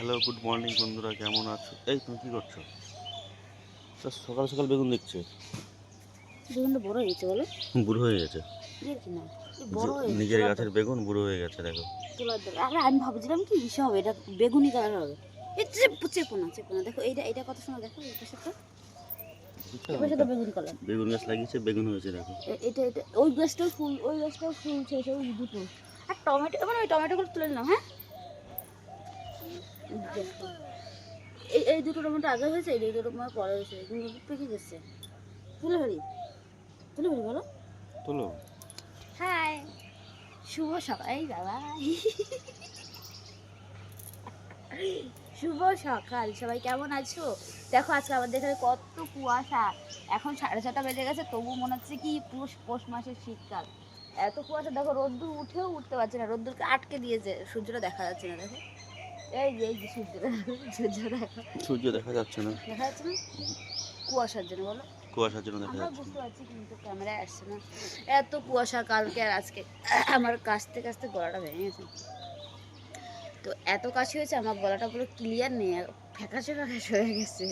Hello good morning বন্ধুরা কেমন আছো? এই তুমি কি করছ? তা সকাল সকাল বেগুন দেখছ। বেগুনটা বড় হয়েছে বলো। বুড়ো হয়ে গেছে। না? বড় নিজের গাছের বেগুন বুড়ো হয়ে গেছে দেখো। আরে আমি ভাবছিলাম কি ইসে হবে এটা বেগুনি কালার হবে। এই চেপ না চেপো না। দেখো এইটা এইটা কত সময় দেখো এই পাশে পাশে তো বেগুন কালার। বেগুন গাছ লাগিয়েছে বেগুন হয়েছে দেখো। এটা এটা ওই গাছটাও ফুল ওই গাছটাও ফুল ছেড়েছে ওই দুটো। আর টমেটো মানে ওই টমেটোগুলো তুলে নিলাম হ্যাঁ। এই এই দুটো টমেটো আগে হয়েছে এই দুটো টমেটো পরে হয়েছে। এগুলো পেকে গেছে তুলে ফেলি তুলে ফেলি বলো। তোলো। হাই। শুভ সকাল বাবা শুভ সকাল সবাই কেমন আছো? দেখো আজকে আমাদের এখানে কত কুয়াশা। এখন সাড়ে ছটা বেজে গেছে তবু মনে হচ্ছে কি পৌষ পৌষ মাসের শীতকাল। এত কুয়াশা দেখো রোদ্দুর উঠেও উঠতে পারছে না। রোদ্দুরকে আটকে দিয়েছে সূর্যটা দেখা যাচ্ছে না দেখো। এই যে এই যে সূর্য দেখো সূর্য দেখা যাচ্ছে। না। দেখা যাচ্ছে না? কুয়াশার জন্য বলো। কুয়াশার জন্য দেখা যাচ্ছে বুঝতে পারছি কিন্তু ক্যামেরায় আসছে না। এত কুয়াশা কালকে আর আজকে। আমার কাশতে কাশতে গলাটা ভেঙে গেছে। তো এত কাশি হয়েছে আমার গলাটা পুরো ক্লিয়ার নেই ফ্যাকাশে ফ্যাকাশে হয়ে গেছে।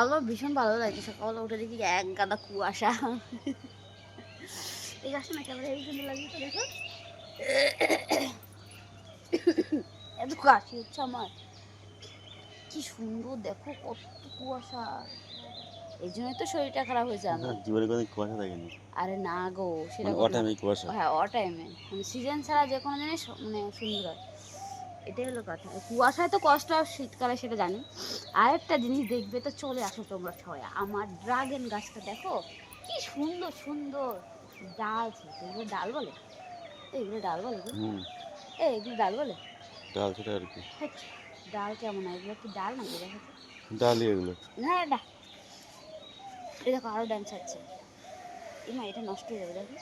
আমার ভীষণ ভালো লাগে সকালবেলা উঠে দেখি এক গাদা কুয়াশা। এই গাছটা না ক্যামেরা এই সুন্দর লাগছে তো দেখো। কাশি হচ্ছে আমার। কি সুন্দর দেখো কত কুয়াশা। এই জন্যই তো শরীরটা খারাপ হয়েছে আমার। জীবনে কোনো কুয়াশা দেখেনি। আরে না গো সেটা মানে অটাইমে কুয়াশা। হ্যাঁ অ টাইমে মানে সিজন ছাড়া যে কোনো জিনিস মানে সুন্দর হয়। এটাই হলো কথা। কুয়াশায় তো কষ্ট হয় শীতকালে সেটা জানি। আর একটা জিনিস দেখবে তো চলে আসো তোমরা সবাই। আমার ড্রাগন গাছটা দেখো কি সুন্দর সুন্দর। ডাল এগুলো ডাল বলে? এগুলো ডাল বলে? এই এগুলো ডাল বলে? ডাল সেটা আর কি। ডাল কেমন হয়? এগুলো কি ডাল নাকি দেখো? ডালই এগুলো। না না এই দেখো আরও ডান্স আছে মা এটা নষ্ট হয়ে যাবে দেখো।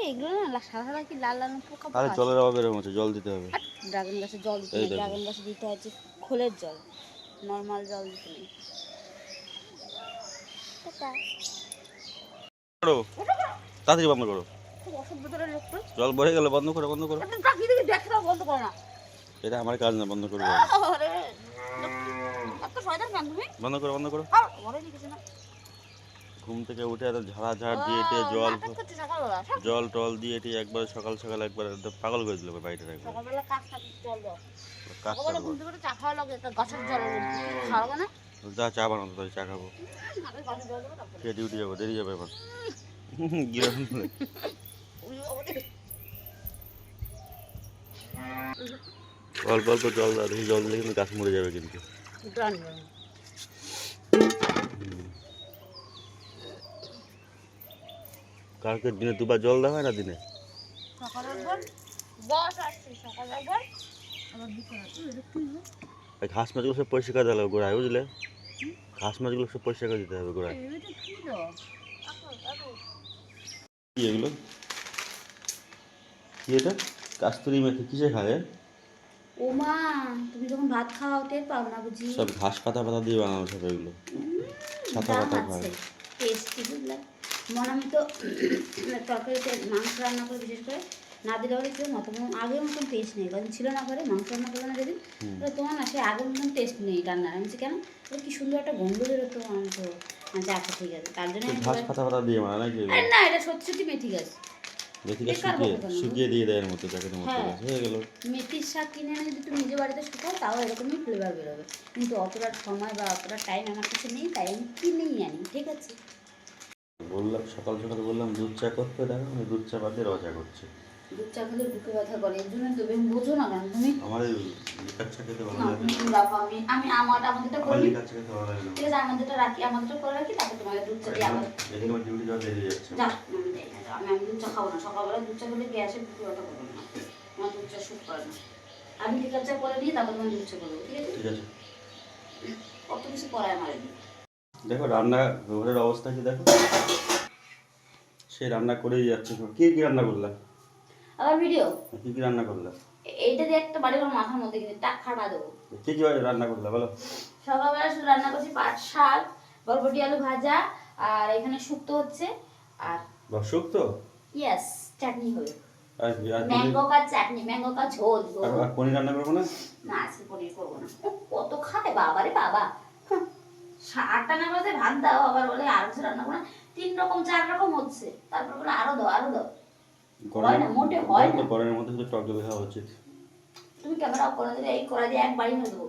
এই, এগুলো না সাদা সাদা কি লাল লাল পোকা আরে জলের অভাব এরকম হচ্ছে জল দিতে হবে। ড্রাগন গাছে জল দিতে হবে ড্রাগন গাছে দিতে হচ্ছে খোলের জল নর্মাল জল দিতে নেই। করো। তাড়াতাড়ি বন্ধ করো। জল ভরে গেলে বন্ধ করো বন্ধ করো। দেখে বন্ধ করো না। এটা আমার কাজ না বন্ধ তুমি? বন্ধ করো বন্ধ করো। ঘুম থেকে উঠে এত ঝাড়া ঝাড় দিয়ে আহ, জল জল টল দিয়ে টিয়ে একবার সকাল সকাল একবার পাগল করে দিল বাড়িটা একবার। যা চা বানাতো তাই চা খাব। সে ডিউটি যাব দেরি যাবে এবার। গিয়ে। অল্প অল্প জল দাও দেখি জল দিলে কিন্তু গাছ মরে যাবে কিন্তু. কালকে দিনে দুবার জল দেওয়া হয় না দিনে? ঘাস মাছগুলো সব পরিষ্কার দিতে হবে গোড়ায় বুঝলে? ঘাস মাছগুলো সব পরিষ্কার করে দিতে হবে গোড়ায়। এগুলো? কি এটা? কাস্তুরি মেথি কিসে খায় ও মা তুমি যখন ভাত খাওয়াও টের পাও না বুঝি? সব ঘাস পাতা পাতা দিয়ে বানানো সব এগুলো। ছাতা পাতা খায় টেস্টি বুঝলে? মনে আমি তো তরকারিতে মাংস রান্না করে বিশেষ করে। না দিলে বলে কেউ মতো আগের মতন টেস্ট নেই। কারণ ছিল না করে মাংস রান্না করল না যেদিন। তোমার না সে আগের মতন টেস্ট নেই রান্নার। আমি কেন? বলে, কি সুন্দর একটা গন্ধ বেরোতো আমি তো। আচ্ছা আচ্ছা ঠিক আছে। তার জন্য ঘাস পাতা পাতা দিয়ে না এটা সত্যি সত্যি মেথি গাছ মেথিটা শুকিয়ে শুকিয়ে দিয়ে দেয় এর মতো প্যাকেটের মতো হ্যাঁ। গেল। মেথির শাক কিনে এনে যদি তুমি নিজে বাড়িতে শুকাও তাও এরকমই ফ্লেভার বেরোবে। কিন্তু অতটা সময় বা অতটা টাইম আমার কাছে নেই তাই আমি কিনেই আনি ঠিক আছে? বললাম সকাল সকাল বললাম দুধ চা করতে দেখো আমি দুধ চা বাদ রচা করছে। দুধ চা খেলে বুকে ব্যথা করে এর জন্য তুমি বোঝো না কেন তুমি আমার লিকার চা খেতে ভালো লাগে রাখো আমি আমি আমার আমাদেরটা করি লিকার চা খেতে ভালো লাগে না। ঠিক আছে আমাদেরটা রাখি আমাদেরটা করে রাখি তারপর তোমাদের দুধ চা দিয়ে আবার এদিকে আমার ডিউটি যাওয়া দেরি হয়ে যাচ্ছে। যা যাও। আমি আমি দুধ চা খাব না। সকালবেলা দুধ চা খেলে গ্যাসের করবে না। আমার দুধ চা শুট করে না। আমি লিকার চা করে নিয়ে তারপর তোমার দুধ চা করব ঠিক আছে? ঠিক আছে। কত কিছু করায় আমার দেখো রান্না ঘরের অবস্থা কি দেখো? সে রান্না করেই যাচ্ছে। কি কি রান্না করলা? আবার ভিডিও? কি কি রান্না করলা? এইটা দিয়ে একটা বাড়ি আমার মাথার মধ্যে কিন্তু টাক খাটা দেবো। কি কি রান্না করলা বলো? সকালবেলা শুধু রান্না করছি পাট শাক বরবটি আলু ভাজা আর এখানে শুক্তো হচ্ছে। আর তো? ইয়েস চাটনি হবে। আর কি আর পনির? ম্যাঙ্গো কা চাটনি? ম্যাঙ্গো কা ঝোল আর- আর পনির রান্না করব না? না আজকে পনির করব না। কত খায় বাবা রে বাবা। আটটা না বাজে ভাত দাও আবার বলে আরও কিছু রান্না করো তিন রকম চার রকম হচ্ছে। তারপর বলে আরও দাও আরও দাও। হয় না, মোটে হয় না। গরমের মধ্যে শুধু টক জল খাওয়া উচিত। তুমি ক্যামেরা অফ করে দিলে এই করে দিয়ে একবারই মেরে দেবো।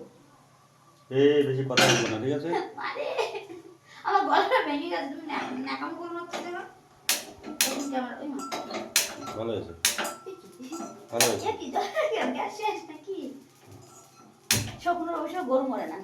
এই বেশি কথা বলব না ঠিক আছে? আরে আমার গলাটা ভেঙে গেছে তুমি ন্যাকাম করো না তো দেখো তুমি ক্যামেরা ওই ভালো হয়েছে? ভালো হয়েছে? কি দরকার কি? গ্যাস শেষ নাকি? স্বপ্ন অবশ্য গরু মরে না।